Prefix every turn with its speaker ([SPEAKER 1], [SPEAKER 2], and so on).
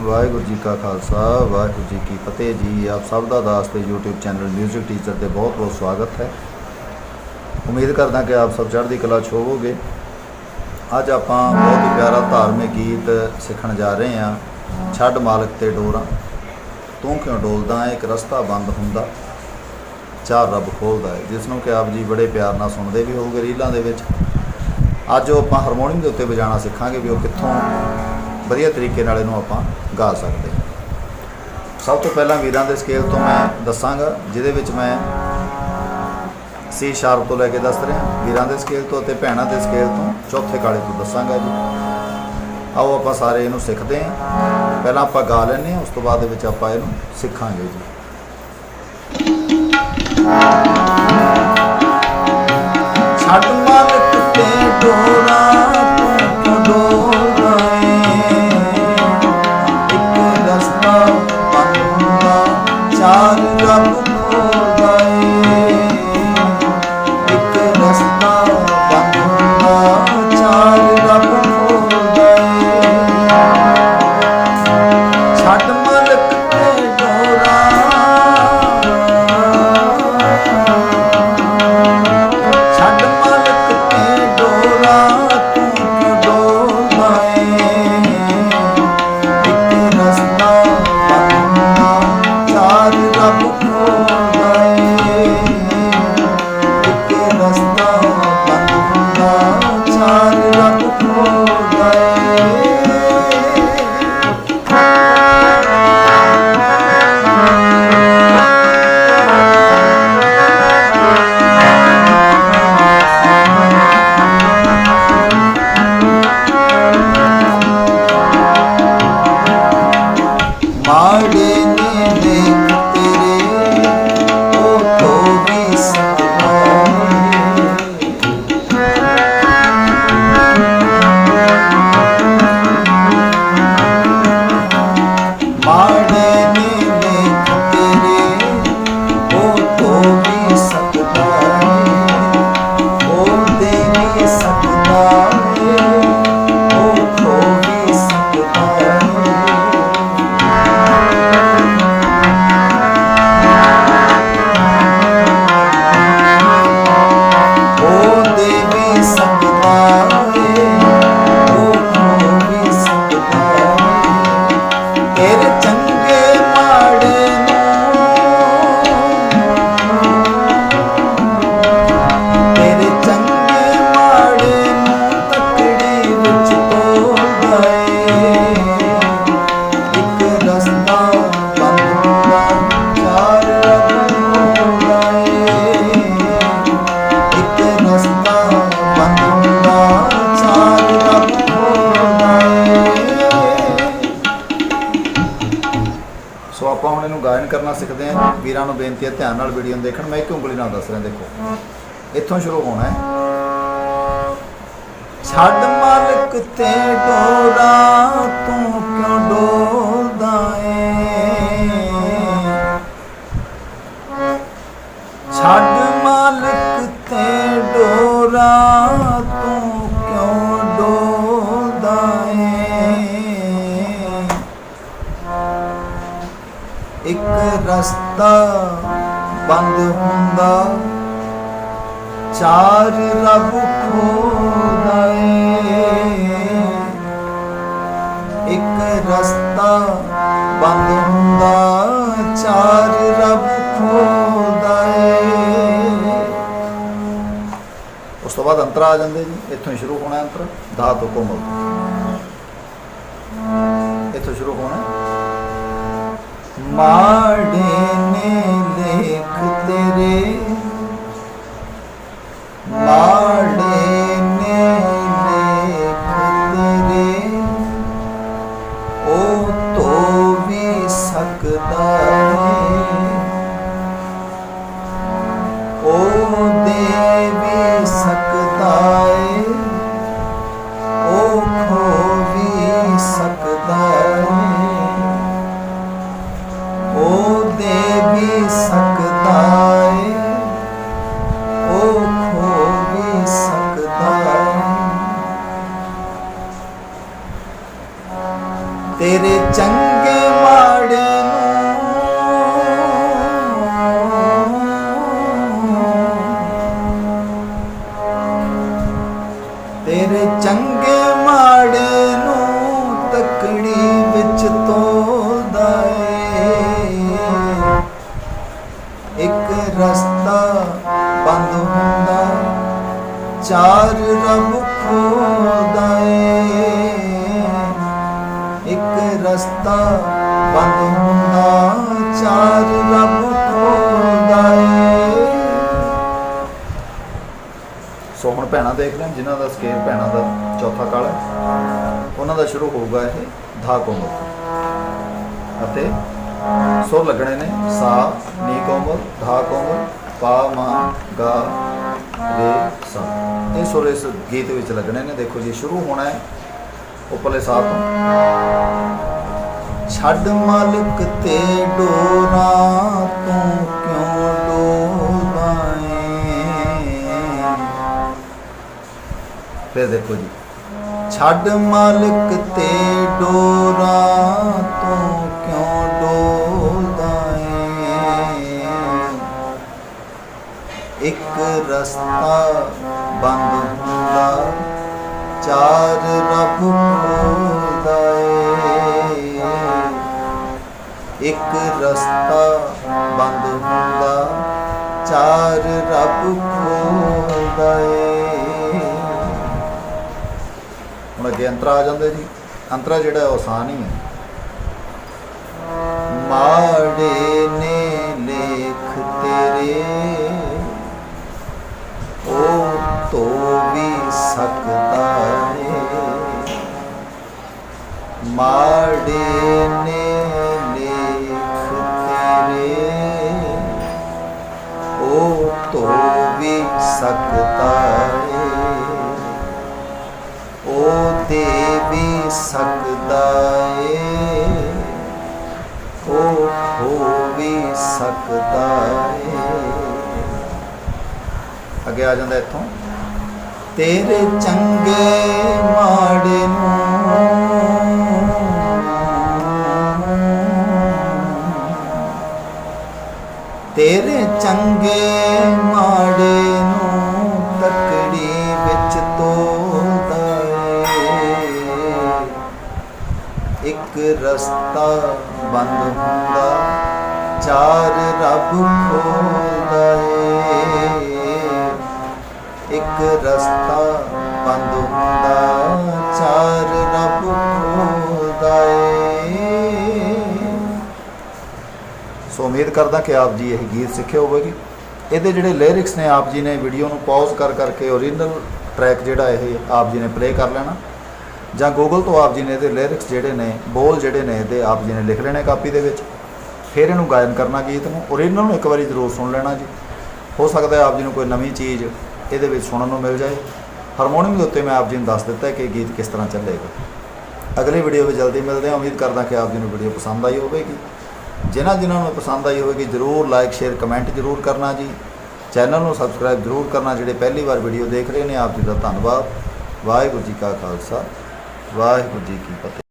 [SPEAKER 1] ਵਾਹਿਗੁਰੂ ਜੀ ਕਾ ਖਾਲਸਾ, ਵਾਹਿਗੁਰੂ ਜੀ ਕੀ ਫਤਿਹ ਜੀ। ਆਪ ਸਭ ਦਾ ਦਾਸ ਤੇ YouTube ਚੈਨਲ 뮤직 ਟੀਚਰ ਤੇ ਬਹੁਤ ਬਹੁਤ ਸਵਾਗਤ ਹੈ। ਉਮੀਦ ਕਰਦਾ ਕਿ ਆਪ ਸਭ ਚੜ੍ਹਦੀ ਕਲਾ ਛੋਵੋਗੇ ਅੱਜ ਆਪਾਂ ਬਹੁਤ ਹੀ ਪਿਆਰਾ ਧਾਰਮਿਕ ਗੀਤ ਸਿੱਖਣ ਜਾ ਰਹੇ ਹਾਂ। ਛੱਡ ਮਾਲਕ ਤੇ ਡੋਰਾਂ। ਤੂੰ ਕਿਉਂ ਡੋਲਦਾ ਹੈ ਇੱਕ ਰਸਤਾ ਬੰਦ ਹੁੰਦਾ। ਚਾਰ ਰੱਬ ਖੋਲਦਾ ਹੈ ਜਿਸ ਨੂੰ ਕਿ ਆਪ ਜੀ ਬੜੇ ਪਿਆਰ ਨਾਲ ਸੁਣਦੇ ਵੀ ਹੋਵੋਗੇ ਰੀਲਾਂ ਦੇ ਵਿੱਚ। ਅੱਜ ਉਹ ਆਪਾਂ ਹਾਰਮੋਨੀਅਮ ਦੇ ਉੱਤੇ ਵਜਾਉਣਾ ਸਿੱਖਾਂਗੇ ਵੀ ਉਹ ਕਿੱਥੋਂ ਵਧੀਆ ਤਰੀਕੇ ਨਾਲ ਇਹਨੂੰ ਆਪਾਂ ਗਾ ਸਕਦੇ। ਸਭ ਤੋਂ ਪਹਿਲਾਂ ਵੀਰਾਂ ਦੇ ਸਕੇਲ ਤੋਂ ਮੈਂ ਦੱਸਾਂਗਾ, ਜਿਹਦੇ ਵਿੱਚ ਮੈਂ ਸੀ ਸ਼ਾਰਪ ਤੋਂ ਲੈ ਕੇ ਦੱਸ ਰਿਹਾ। ਵੀਰਾਂ ਦੇ ਸਕੇਲ ਤੋਂ ਅਤੇ ਭੈਣਾਂ ਦੇ ਸਕੇਲ ਤੋਂ ਚੌਥੇ ਕਾਲੇ ਤੋਂ ਦੱਸਾਂਗਾ ਜੀ। ਆਓ ਆਪਾਂ ਸਾਰੇ ਇਹਨੂੰ ਸਿੱਖਦੇ ਹਾਂ। ਪਹਿਲਾਂ ਆਪਾਂ ਗਾ ਲੈਂਦੇ ਹਾਂ, ਉਸ ਤੋਂ ਬਾਅਦ ਦੇ ਵਿੱਚ ਆਪਾਂ ਇਹਨੂੰ ਸਿੱਖਾਂਗੇ ਜੀ। ਮਾੜੇ ਵੀਰਾਂ ਨੂੰ ਬੇਨਤੀ ਹੈ ਧਿਆਨ ਨਾਲ ਵੀਡੀਓ ਦੇਖਣ। ਮੈਂ ਇੱਕ ਉਂਗਲੀ ਨਾਲ ਦੱਸ ਰਿਹਾ, ਦੇਖੋ। ਇੱਥੋਂ ਸ਼ੁਰੂ ਹੋਣਾ ਹੈ। ਛੱਡ ਮਾਲਕ ਤੇ ਡੋਰਾ, ਤੂੰ ਕਿਉਂ ਡੋਲਦਾ ਰਸਤਾ ਬੰਦ ਹੁੰਦਾ। ਚਾਰ ਰੱਬ ਖੋਲਦਾ ਇੱਕ ਰਸਤਾ ਬੰਦ ਹੁੰਦਾ। ਚਾਰ ਰੱਬ ਖੋਲਦਾ ਉਸ ਤੋਂ ਬਾਅਦ ਅੰਤਰਾ ਆ ਜਾਂਦੇ ਜੀ। ਇੱਥੋਂ ਸ਼ੁਰੂ ਹੋਣਾ ਅੰਤਰ। ਦਾ ਤੋਂ ਕੋਮਲ ਇੱਥੋਂ ਸ਼ੁਰੂ ਹੋਣਾ। ਮਾੜੇ ਚੰਗੇ ਮਾੜੇ ਨੂੰ ਤੇਰੇ ਚੰਗੇ ਮਾੜੇ ਨੂੰ ਤਕੜੀ ਵਿੱਚ ਤੋਲਦਾ ਏ ਇੱਕ ਰਸਤਾ ਬੰਦ ਹੁੰਦਾ ਚਾਰ ਰੱਬ ਖੋਦਾ ਏ ਰਸਤਾ ਬੰਦ ਹੁੰਦਾ, ਚਾਰ ਰੱਬ ਖੋਲਦਾ ਏ। ਸੋ ਹੁਣ ਭੈਣਾਂ ਦੇਖ ਲੈਣ, ਜਿਨ੍ਹਾਂ ਦਾ ਸਕੇਲ ਭੈਣਾਂ ਦਾ ਚੌਥਾ ਕਾਲ ਹੈ, ਉਹਨਾਂ ਦਾ ਸ਼ੁਰੂ ਹੋਊਗਾ ਇਹ ਧਾ ਕੋਮਲ। ਅਤੇ ਸੁਰ ਲੱਗਣੇ ਨੇ ਸਾ, ਨੀ ਕੋਮਲ, ਧਾ ਕੋਮਲ, ਪਾ, ਮਾ, ਗਾ, ਰੇ, ਸਾ। ਇਹ ਸੁਰ ਇਸ ਗੀਤ ਵਿੱਚ ਲੱਗਣੇ ਨੇ। ਦੇਖੋ ਜੀ, ਸ਼ੁਰੂ ਹੋਣਾ ਹੈ ਉੱਪਰਲੇ ਸਾਹ ਤੋਂ। ਛੱਡ ਮਾਲਕ ਤੇ ਡੋਰਾ, ਤੂੰ ਕਿਉਂ ਡੋਦਾ ਏ ਫਿਰ ਦੇਖੋ ਜੀ। ਛੱਡ ਮਾਲਕ ਤੇ ਡੋਰਾ, ਤੂੰ ਕਿਉਂ ਡੋਦਾ ਏ ਇੱਕ ਰਸਤਾ ਬੰਦ ਹੁੰਦਾ, ਚਾਰ ਰੱਬ ਖੋਲਦਾ ਏ ਇੱਕ ਰਸਤਾ ਬੰਦ ਹੁੰਦਾ, ਚਾਰ ਰੱਬ ਖੋਲਦਾ ਏ। ਹੁਣ ਅੱਗੇ ਅੰਤਰਾ ਆ ਜਾਂਦੇ ਜੀ। ਅੰਤਰਾ ਜਿਹੜਾ ਉਹ ਆਸਾਨ ਹੀ ਹੈ। ਮਾੜੇ ਨੇ ਲੇਖ ਤੇਰੇ, ਉਹ ਤੋ ਵੀ ਸਕਦਾ ਏ। ਮਾੜੇ ਨੇ ਸਕਦਾ ਏ। ਉਹ ਦੇ ਵੀ ਸਕਦਾ ਏ। ਉਹ ਹੋ ਵੀ ਸਕਦਾ ਏ। ਅੱਗੇ ਆ ਜਾਂਦਾ ਇੱਥੋਂ। ਤੇਰੇ ਚੰਗੇ ਮਾੜੇ ਨੂੰ। ਤੇਰੇ ਚੰਗੇ ਮਾੜੇ ਇੱਕ ਰਸਤਾ ਬੰਦ ਹੁੰਦਾ, ਚਾਰ ਰੱਬ ਖੋਲਦਾ ਏ ਇੱਕ ਰਸਤਾ ਬੰਦ ਹੁੰਦਾ, ਚਾਰ ਰੱਬ ਖੋਲਦਾ ਏ ਸੋ ਉਮੀਦ ਕਰਦਾ ਕਿ ਆਪ ਜੀ ਇਹ ਗੀਤ ਸਿੱਖੇ ਹੋਵੇਗੇ। ਇਹਦੇ ਜਿਹੜੇ ਲਿਰਿਕਸ ਨੇ, ਆਪ ਜੀ ਨੇ ਵੀਡੀਓ ਨੂੰ ਪੌਜ਼ ਕਰ ਕਰਕੇ ਓਰੀਜਨਲ ਟਰੈਕ ਜਿਹੜਾ ਇਹ ਆਪ ਜੀ ਨੇ ਪਲੇ ਕਰ ਲੈਣਾ। ਜਾਂ ਗੂਗਲ ਤੋਂ ਆਪ ਜੀ ਨੇ ਇਹਦੇ ਲਿਰਿਕਸ ਜਿਹੜੇ ਨੇ, ਬੋਲ ਜਿਹੜੇ ਨੇ, ਇਹਦੇ ਆਪ ਜੀ ਨੇ ਲਿਖ ਲੈਣੇ ਕਾਪੀ ਦੇ ਵਿੱਚ। ਫਿਰ ਇਹਨੂੰ ਗਾਇਨ ਕਰਨਾ ਗੀਤ ਨੂੰ ਓਰੀਜਨਲ ਨੂੰ ਇੱਕ ਵਾਰੀ ਜ਼ਰੂਰ ਸੁਣ ਲੈਣਾ ਜੀ। ਹੋ ਸਕਦਾ ਹੈ ਆਪ ਜੀ ਨੂੰ ਕੋਈ ਨਵੀਂ ਚੀਜ਼ ਇਹਦੇ ਵਿੱਚ ਸੁਣਨ ਨੂੰ ਮਿਲ ਜਾਏ। ਹਾਰਮੋਨੀਅਮ ਦੇ ਉੱਤੇ ਮੈਂ ਆਪ ਜੀ ਨੂੰ ਦੱਸ ਦਿੱਤਾ ਕਿ ਗੀਤ ਕਿਸ ਤਰ੍ਹਾਂ ਚੱਲੇਗਾ। ਅਗਲੀ ਵੀਡੀਓ ਵਿੱਚ ਜਲਦੀ ਮਿਲਦੇ ਹਾਂ। ਉਮੀਦ ਕਰਦਾ ਕਿ ਆਪ ਜੀ ਨੂੰ ਵੀਡੀਓ ਪਸੰਦ ਆਈ ਹੋਵੇਗੀ। ਜਿਨ੍ਹਾਂ ਜਿਨ੍ਹਾਂ ਨੂੰ ਪਸੰਦ ਆਈ ਹੋਵੇਗੀ, ਜਰੂਰ ਲਾਈਕ ਸ਼ੇਅਰ ਕਮੈਂਟ ਜਰੂਰ ਕਰਨਾ ਜੀ। ਚੈਨਲ ਨੂੰ ਸਬਸਕ੍ਰਾਈਬ ਜਰੂਰ ਕਰਨਾ। ਜਿਹੜੇ ਪਹਿਲੀ ਵਾਰ ਵੀਡੀਓ ਦੇਖ ਰਹੇ ਨੇ, ਆਪ ਜੀ ਦਾ ਧੰਨਵਾਦ। ਵਾਹਿਗੁਰੂ ਜੀ ਕਾ ਖਾਲਸਾ। ਵਾਹਿਗੁਰੂ ਜੀ ਕੀ ਫਤਿਹ।